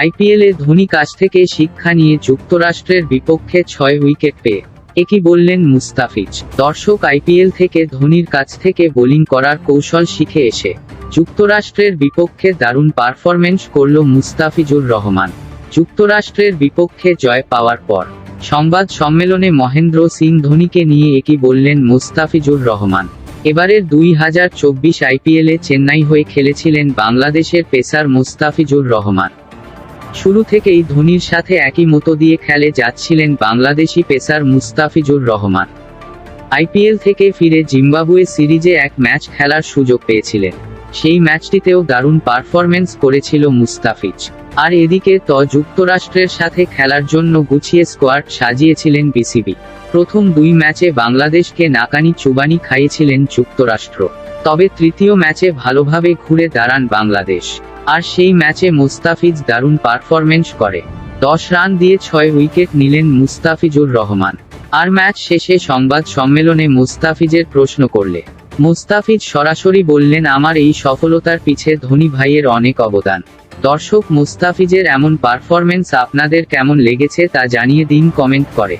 আইপিএলে ধোনি কাছ থেকে শিক্ষা নিয়ে যুক্তরাষ্ট্রের বিপক্ষে ছয় উইকেট পেয়ে। একই বললেন মুস্তাফিজ। দর্শক আইপিএল থেকে ধোনির কাছ থেকে বোলিং করার কৌশল শিখে এসে যুক্তরাষ্ট্রের বিপক্ষে দারুণ পারফরমেন্স করল মুস্তাফিজুর রহমান। যুক্তরাষ্ট্রের বিপক্ষে জয় পাওয়ার পর সংবাদ সম্মেলনে মহেন্দ্র সিং ধোনিকে নিয়ে একই বললেন মুস্তাফিজুর রহমান। এবারের দুই হাজার চব্বিশ আইপিএলে চেন্নাই হয়ে খেলেছিলেন বাংলাদেশের পেসার মুস্তাফিজুর রহমান। শুরু থেকেই ধোনির সাথে একই মতো দিয়ে খেলে যাচ্ছিলেন বাংলাদেশি পেসার মুস্তাফিজুর রহমান। আইপিএল থেকে ফিরে জিম্বাবুয়ে সিরিজে এক ম্যাচ খেলার সুযোগ পেয়েছিলেন। সেই ম্যাচটিতেও দারুণ পারফরমেন্স করেছিল মুস্তাফিজ। আর এদিকে ত যুক্তরাষ্ট্রের সাথে খেলার জন্য গুছিয়ে স্কোয়াড সাজিয়েছিলেন বিসিবি। প্রথম দুই ম্যাচে বাংলাদেশকে নাকানি চুবানি খাইয়েছিলেন যুক্তরাষ্ট্র। তবে তৃতীয় ম্যাচে ভালোভাবে ঘুরে দাঁড়ান বাংলাদেশ। আর সেই ম্যাচে মুস্তাফিজ দারুণ পারফরমেন্স করে। দশ রান দিয়ে ছয় উইকেট নিলেন মুস্তাফিজুর রহমান। আর ম্যাচ শেষে সংবাদ সম্মেলনে মুস্তাফিজের প্রশ্ন করলে, মুস্তাফিজ সরাসরি বললেন, আমার এই সফলতার পিছে ধোনি ভাইয়ের অনেক অবদান। দর্শক, মুস্তাফিজের এমন পারফরমেন্স আপনাদের কেমন লেগেছে তা জানিয়ে দিন কমেন্ট করে।